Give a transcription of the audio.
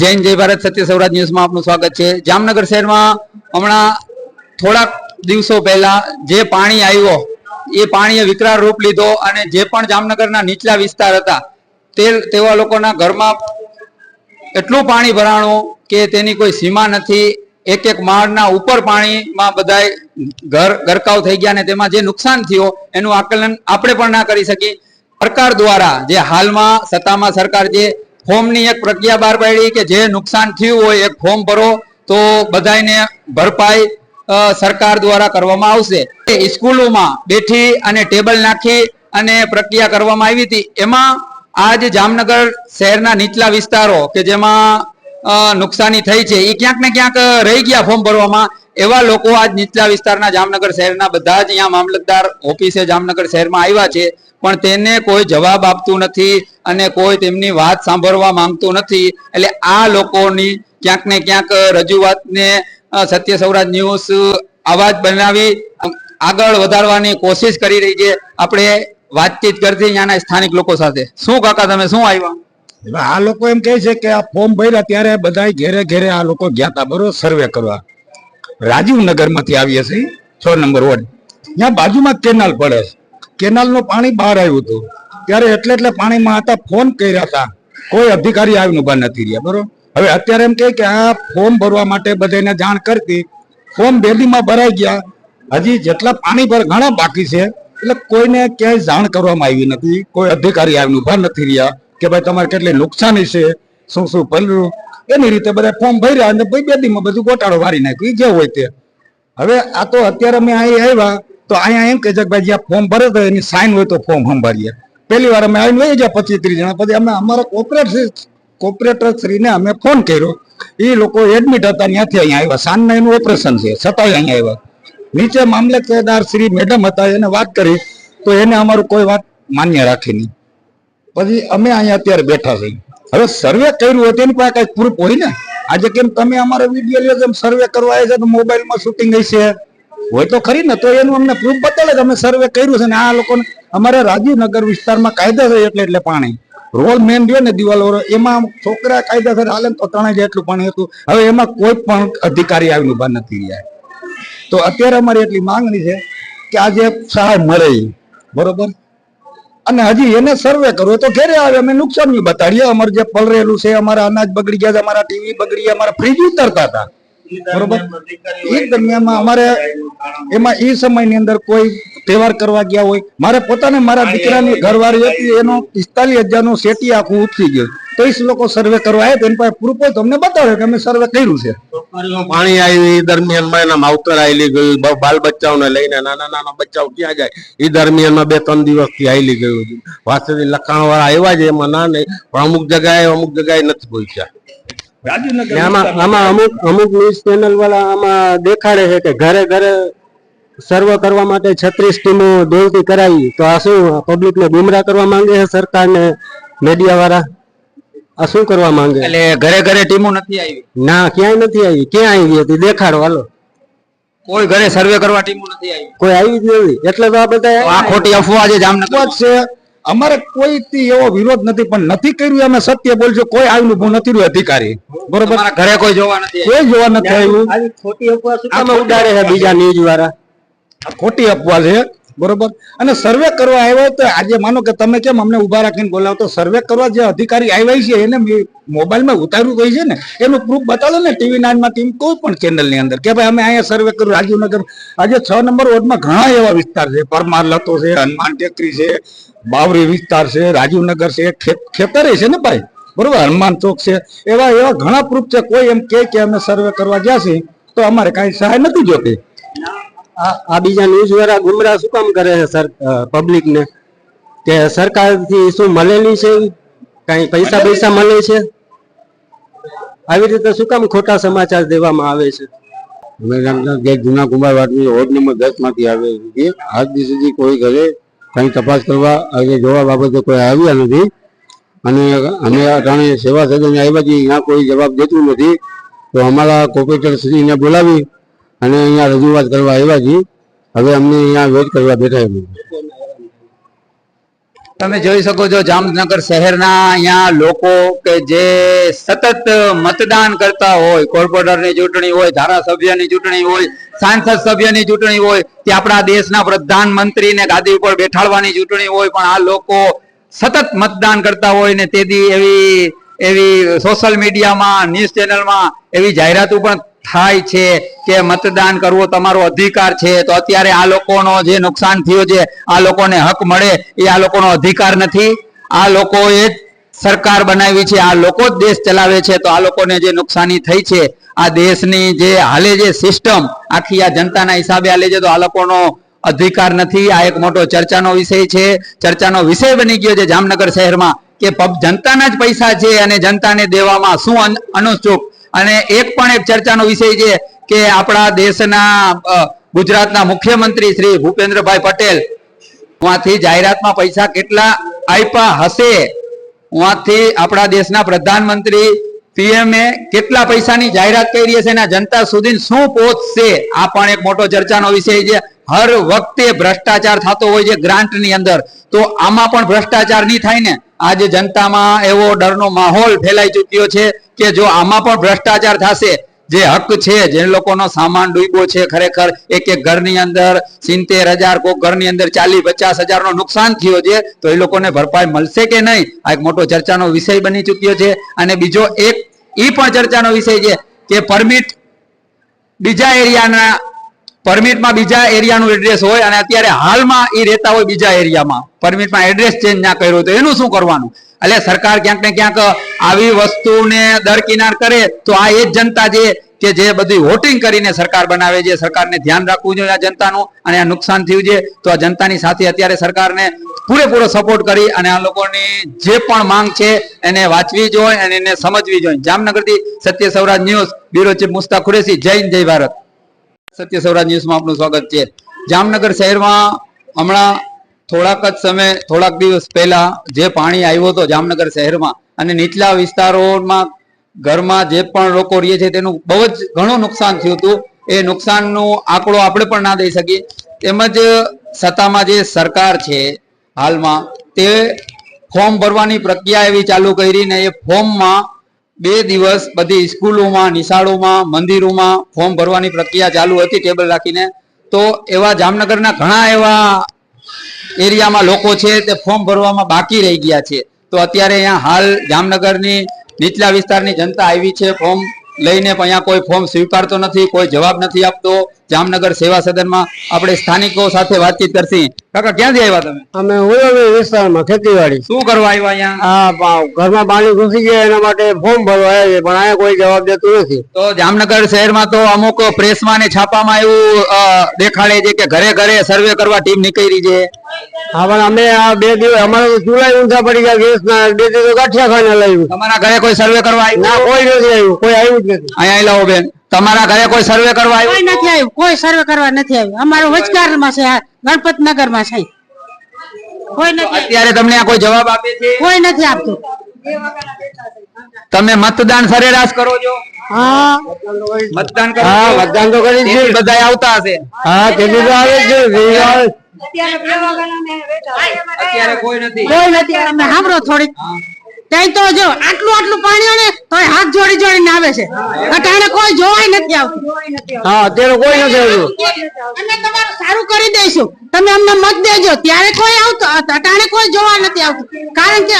જૈન જય ભારત, સત્ય સૌરાજ ન્યૂઝમાં આપનું સ્વાગત છે. જામનગર શહેરમાં હમણાં થોડાક દિવસો પહેલા જે પાણી આવ્યો, એ પાણીએ વિકરાળ રૂપ લીધો અને જે પણ જામનગરના નીચલા વિસ્તાર હતા, તે તેવા લોકોના ઘરમાં એટલું પાણી ભરાણું કે તેની કોઈ સીમા નથી. એક એક માળના ઉપર પાણીમાં બધાય ઘર ગરકાવ થઈ ગયા અને તેમાં જે નુકસાન થયો, એનું આકલન આપણે પણ ના કરી શકી સરકાર દ્વારા જે હાલમાં સત્તામાં સરકાર જે ફોર્મની એક પ્રક્રિયા બહાર પાડી કે જે નુકસાન થયું હોય એક ફોર્મ ભરો, તો બધાયને ભરપાઈ સરકાર દ્વારા કરવામાં આવશે. એ સ્કૂલોમાં બેઠી અને ટેબલ નાખી અને પ્રક્રિયા કરવામાં આવી હતી. એમાં આજ જામનગર શહેરના નીચલા વિસ્તારો કે જેમાં નુકસાની થઈ છે. એ ક્યાંક ને ક્યાંક રહી ગયા ફોર્મ ભરવામાં. એવા લોકો આજ નીચલા વિસ્તારના જામનગર શહેરના બધા જ અહીંયા મામલતદાર ઓફિસે જામનગર શહેરમાં આવ્યા છે. પણ તેને કોઈ જવાબ આપતું નથી અને કોઈ તેમની વાત સાંભળવા માંગતું નથી. એટલે આ લોકોની ક્યાંક ને ક્યાંક રજૂઆતને સત્ય સૌરાજ ન્યૂઝ અવાજ બનાવી આગળ વધારવાની કોશિશ કરી રહી છે. આપણે વાતચીત કરતી અહીંયાના સ્થાનિક લોકો સાથે. શું કાકા તમે, શું આવ્યા? હવે આ લોકો એમ કહે છે કે આ ફોર્મ ભર્યા ત્યારે બધા ઘેરે ઘેરે આ લોકો ગયા હતા બરોબર સર્વે કરવા. રાજીવનગરમાંથી આવીએ છીએ, છ નંબર વોર્ડ. ત્યાં બાજુમાં કેનાલ પડે છે. કેનાલનું પાણી બહાર આવ્યું હતું. ત્યારે એટલે એટલે પાણીમાં હતા, ફોન કર્યા હતા કોઈ અધિકારી આવીને ઊભા નથી રહ્યા, બરોબર. હવે અત્યારે એમ કહે કે આ ફોર્મ ભરવા માટે બધાને જાણ કરતી, ફોર્મ બેદીમાં ભરાઈ ગયા. હજી જેટલા પાણી પર ઘણા બાકી છે. એટલે કોઈને ક્યાંય જાણ કરવામાં આવી નથી. કોઈ અધિકારી આવીને ઊભા નથી રહ્યા. કે ભાઈ તમારે કેટલી નુકસાની છે, શું શું પલરું એની રીતે બધા ફોર્મ ભર્યા અને ભાઈ બેદીમાં બધું ગોટાળો વારી નાખ્યું. જે હોય તે. હવે આ તો અત્યારે અમે અહીં આવ્યા, તો અહીંયા એમ કે છે ભાઈ જ્યાં ફોર્મ ભરે તો એની સાઇન હોય તો ફોર્મ સંભાળીએ. પહેલી વાર અમે આવીને લઈ ગયા પચીસ ત્રીસ જણા. પછી અમે અમારા કોપરેટર કોપરેટર શ્રીને અમે ફોન કર્યો. એ લોકો એડમિટ હતા, ત્યાંથી અહીંયા આવ્યા. સાંજના એનું ઓપરેશન છે. છતાંય અહીંયા આવ્યા. નીચે મામલતદાર શ્રી મેડમ હતા, એને વાત કરી. તો એને અમારું કોઈ વાત માન્ય રાખી નહીં. પછી અમે અહીંયા અત્યારે બેઠા છીએ. હવે સર્વે કર્યું હોય તેની પાસે કઈ પ્રૂફ હોય ને? આજે કેમ તમે અમારો વીડિયો લ્યો જેમ સર્વે કરવા આવ્યા છે, તો મોબાઈલમાં શૂટિંગ હશે હોય તો ખરી ને, તો એનું અમને પ્રૂફ બતાવે કે અમે સર્વે કર્યું છે ને, આ લોકોને, અમારે રાજીવનગર વિસ્તારમાં કાયદેસર એટલે એટલે પાણી. રોડ મેન રહ્યો ને દિવાલ એમાં છોકરા કાયદેસર હાલે તો ત્રણે જેટલું પાણી હતું. હવે એમાં કોઈ પણ અધિકારી આવીને ઊભા નથી રહ્યા. તો અત્યારે અમારી એટલી માંગણી છે કે આજે સહાય મળે. બરોબર? અને હજી એને સર્વે કરવો તો ઘરે આવે, અમે નુકસાન બી બતાડીએ. અમારે જે પલરેલું છે, અમારા અનાજ બગડી ગયા છે, અમારા ટીવી બગડી ગયા, અમારા ફ્રીજ ઉતરતા હતા. બરોબર? એ દરમિયાનમાં અમારે એમાં એ સમયની અંદર કોઈ તહેવાર કરવા ગયા હોય. મારે પોતાને મારા દીકરાની ઘરવાળી હતી એનો પિસ્તાલીસ હજારનું સેટી આખું ઉઠી ગયું. ત્રીસ લોકો સર્વે કરવા આવ્યા તો એની પાસે પ્રૂફ હોય તમને બતાવે કે અમે સર્વે કર્યું છે. પાણી આવ્યું એ દરમિયાનમાં એના માવતર આયલી ગયું બાલ બચ્ચાઓને લઈને નાના નાના બચ્ચાઓ ક્યાં જાય? એ દરમિયાનમાં બે ત્રણ દિવસથી આયલી ગયું હતું. વાસ્તવિક લખાણ વાળા આવ્યા છે એમાં ના નહીં પણ અમુક જગાએ અમુક જગાએ નથી પહોંચ્યા. રાજીવનગર આમાં આમાં અમુક અમુક ન્યૂઝ ચેનલ વાળા આમાં દેખાડે છે કે ઘરે ઘરે સર્વ કરવા માટે છત્રીસ ટીમો દોડતી કરાવી. તો આ શું પબ્લિક ને ગુમરાહ કરવા માંગે છે સરકાર ને મીડિયા વાળા? આ શું કરવા માંગે? એટલે ઘરે ઘરે ટીમો નથી આવી. ના ક્યાંય નથી આવી. ક્યાં આવી હતી? દેખાડો હાલો. કોઈ ઘરે સર્વે કરવા ટીમો નથી આવી. કોઈ આવી જ નથી. એટલે તો આ બધા આ ખોટી અફવા છે જામનગર છે. અમારે કોઈ એવો વિરોધ નથી પણ નથી કર્યું અમે સત્ય બોલજો કોઈ આવ્યું ભૂ નથી રહ્યું અધિકારી. બરોબર? ઘરે કોઈ જોવા નથી કોઈ જોવા નથી આવ્યું. ખોટી અફવા ઉડાડે છે બીજા ન્યૂઝ વાળા ખોટી અફવા છે. બરોબર? અને સર્વે કરવા આવ્યો તો આજે માનો કે તમે કેમ અમને ઊભા રાખીને બોલાવો તો સર્વે કરવા જે અધિકારી આવ્યા છે એને મોબાઈલમાં ઉતાર્યું કહી છે ને, એનું પ્રૂફ બતાવો ને ટીવી નાઇનમાં ટીમ કોઈ પણ ચેનલની અંદર કે ભાઈ અમે અહીંયા સર્વે કર્યું, રાજીવનગર. આજે છ નંબર વોર્ડમાં ઘણા એવા વિસ્તાર છે. પરમાર લતો છે, હનુમાન ટેકરી છે, બાવરી વિસ્તાર છે, રાજીવનગર છે ખેતરે છે ને ભાઈ? બરોબર? હનુમાન ચોક છે. એવા એવા ઘણા પ્રૂફ છે. કોઈ એમ કે અમે સર્વે કરવા ગયા છીએ, તો અમારે કાંઈ સહાય નથી જોતી. આ આ બીજા ન્યૂઝ વાળા ગુમરાહ શું કામ કરે છે સર પબ્લિક ને? કે સરકારથી શું મળેલી છે? કઈ પૈસા પૈસા મળે છે? આવી રીતે શું કામ ખોટા સમાચાર દેવામાં આવે છે? જે જૂના કુંભારવાડની વોર્ડ નંબર દસમાંથી આવે છે. આજ દી સુધી કોઈ ઘરે કઈ તપાસ કરવા આજે જોવા બાબતે કોઈ આવ્યા નથી અને અમે અટાણે સેવા સદને આવ્યા છીએ અહીંયા કોઈ જવાબ દેતું નથી. તો અમારા કોપરેટર શ્રીને બોલાવી અને અહીંયા રજૂઆત કરવા આવ્યા છીએ. હવે અમને અહીંયા વેટ કરવા બેઠા તમે જોઈ શકો છો, જામનગર શહેરના અહીંયા લોકો કે જે સતત મતદાન કરતા હોય, કોર્પોરેટરની ચૂંટણી હોય, ધારાસભ્યની ચૂંટણી હોય, સાંસદ સભ્યની ચૂંટણી હોય, કે આપણા દેશના પ્રધાનમંત્રીને ગાદી ઉપર બેઠાડવાની ચૂંટણી હોય, પણ આ લોકો સતત મતદાન કરતા હોય ને તેથી એવી એવી સોશિયલ મીડિયામાં ન્યૂઝ ચેનલમાં એવી જાહેરાતો પણ થાય છે કે મતદાન કરવો તમારો અધિકાર છે, તો અત્યારે આ લોકોનો જે નુકસાન થયું છે, આ લોકોને હક મળે એ આ લોકોનો અધિકાર નથી. આ લોકોએ સરકાર બનાવી છે, આ લોકો જ દેશ ચલાવે છે, તો આ લોકોને જે નુકસાની થઈ છે, આ દેશની જે હાલે જે સિસ્ટમ, આખી આ જનતાના હિસાબે હાલે છે, તો આ લોકોનો અધિકાર નથી. આ એક મોટો ચર્ચાનો વિષય છે. ચર્ચાનો વિષય બની ગયો છે જામનગર શહેરમાં કે જનતાના જ પૈસા છે અને જનતાને દેવામાં શું અન- અનુચૂક અને એક પણ એક ચર્ચાનો વિષય છે કે આપણા દેશના ગુજરાતના મુખ્યમંત્રી શ્રી ભૂપેન્દ્રભાઈ પટેલ ઉहाँથી જાહેરાતમાં પૈસા કેટલા આપ્યા હશે? ઉहाँથી આપણા દેશના પ્રધાનમંત્રી, પીએમએ કેટલા પૈસાની જાહેરાત કરી હશે અને જનતા સુધી શું પહોંચશે? આ પણ એક મોટો ચર્ચાનો વિષય છે. હર વખતે ભ્રષ્ટાચાર થતો હોય છે ગ્રાન્ટની અંદર. તો આમાં પણ ભ્રષ્ટાચાર નહીં થાય ને? આજે જનતામાં એવો ડરનો માહોલ ફેલાઈ ચૂક્યો છે. કે જો આમાં પણ ભ્રષ્ટાચાર થશે, જે હક છે, જે લોકોનો સામાન ડૂબ્યો છે ખરેખર, એક એક ઘરની અંદર સિત્તેર હજાર કોઈ ઘરની અંદર ચાલીસ, પચાસ હજારનો નુકસાન થયો છે, તો એ લોકોને ભરપાઈ મળશે કે નહીં? આ એક મોટો ચર્ચાનો વિષય બની ચૂક્યો છે. અને બીજો એક એ પણ ચર્ચાનો વિષય છે કે પરમિટ બીજા એરિયાના, પરમિટમાં બીજા એરિયાનું એડ્રેસ હોય અને અત્યારે હાલમાં એ રહેતા હોય બીજા એરિયામાં. પરમિટમાં એડ્રેસ ચેન્જ ના કર્યો તો એનું શું કરવાનું? એટલે સરકાર ક્યાંક ને ક્યાંક આવી વસ્તુને દરકિનાર કરે તો આ એ જ જનતા છે કે જે બધી વોટિંગ કરીને સરકાર બનાવે છે, સરકારને ધ્યાન રાખવું જોઈએ આ જનતાનું અને આ નુકસાન થયું છે, તો આ જનતાની સાથે અત્યારે સરકારને પૂરેપૂરો સપોર્ટ કરી અને આ લોકોની જે પણ માંગ છે એને વાંચવી જોઈએ અને એને સમજવી જોઈએ. જામનગરથી Satya Sauraj news, bureau chief Musta Kureshi. Jai Hind, Jai Bharat. સત્ય સૌરાજ ન્યૂઝમાં આપનું સ્વાગત છે. જામનગર શહેરમાં હમણાં થોડાક જ સમય, થોડાક દિવસ પહેલા જે પાણી આવ્યો હતો જામનગર શહેરમાં અને નીચલા વિસ્તારોમાં ઘરમાં જે પણ લોકો રહે છે તેનું બહુ જ ઘણું નુકસાન થયું હતું. એ નુકસાનનો આંકડો આપણે પણ ના દઈ શકીએ. તેમજ સત્તામાં જે સરકાર છે હાલમાં, તે ફોર્મ ભરવાની પ્રક્રિયા એવી ચાલુ કરીને એ ફોર્મમાં બે દિવસ બધી સ્કૂલોમાં, નિશાળોમાં, મંદિરોમાં ફોર્મ ભરવાની પ્રક્રિયા ચાલુ હતી ટેબલ રાખીને. તો એવા જામનગરના ઘણા એવા એરિયામાં લોકો છે તે ફોર્મ ભરવામાં બાકી રહી ગયા છે. તો અત્યારે અહીંયા હાલ જામનગરની નીચલા વિસ્તારની જનતા આવી છે ફોર્મ લઈને પણ અહીંયા કોઈ ફોર્મ સ્વીકારતો નથી કોઈ જવાબ નથી આપતો. જામનગર સેવા સદનમાં આપણે સ્થાનિકો સાથે વાતચીત કરશી. કાકા ક્યાંથી આવ્યા તમે? અમે ઉલોવી વિસ્તારમાં ખેતીવાડી. શું કરવા આવ્યા અહીંયા? હા ઘરમાં પાણી ઘૂસી ગયા એના માટે ફોર્મ ભરવા આવ્યા છે પણ અહીંયા કોઈ જવાબ દેતું નથી. તો જામનગર શહેરમાં તો અમુક પ્રેસમાં ને છાપામાં એવું દેખાડે છે કે ઘરે ઘરે સર્વે કરવા ટીમ નીકળી છે. હા પણ અમે આ બે દિવસ અમારે તો ચૂલાઈ ઊંધા પડી ગયા ગેસ ના બે દિવસ ગાંઠિયા ખાને લાવ્યું તમારા ઘરે કોઈ સર્વે કરવા ના કોઈ નથી આવ્યું કોઈ આવ્યું જ નથી. અહીંયા લાવો બેન. તમારા ઘરે કોઈ સર્વે કરવા કોઈ નથી આવ્યું કોઈ સર્વે કરવા નથી આવ્યું. અમારો વચગારમાં છે ગણપતનગરમાં છે. કોઈ નથી અત્યારે તમને આ કોઈ જવાબ આપે છે? કોઈ નથી આપતું. તમે મતદાન સરેરાશ કરો છો? હા. મતદાન કરો હા મતદાન તો કરી બધા આવતા હશે. હા તેથી તો આવે છે. અત્યારે કોઈ નથી. કોઈ નથી તમે સાંભળો થોડીક ત્યાં તો જો આટલું આટલું પાણી હોય ને તો હાથ જોડી જોડીને આવે છે. અટાણે કોઈ જોવાય નથી આવતું. હા અત્યારે કોઈ નથી અમે તમારું સારું કરી દઈશું. તમે અમને મત દેજો. ત્યારે કોઈ આવતું અટાણે કોઈ જોવા નથી આવતું. કારણ કે